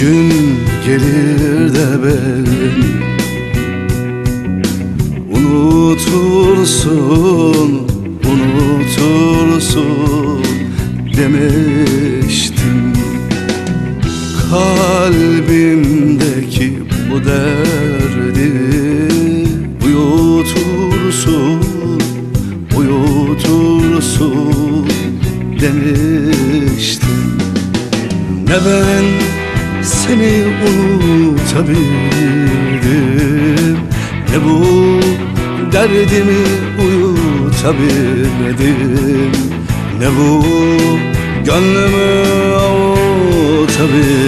gün gelir de beni Unutursun, unutursun demiştim. Kalbimdeki bu derdi uyutursun, uyutursun demiştim. Ne ben seni unutabildim Ne bu derdimi uyutabildim Ne bu gönlümü avutabildim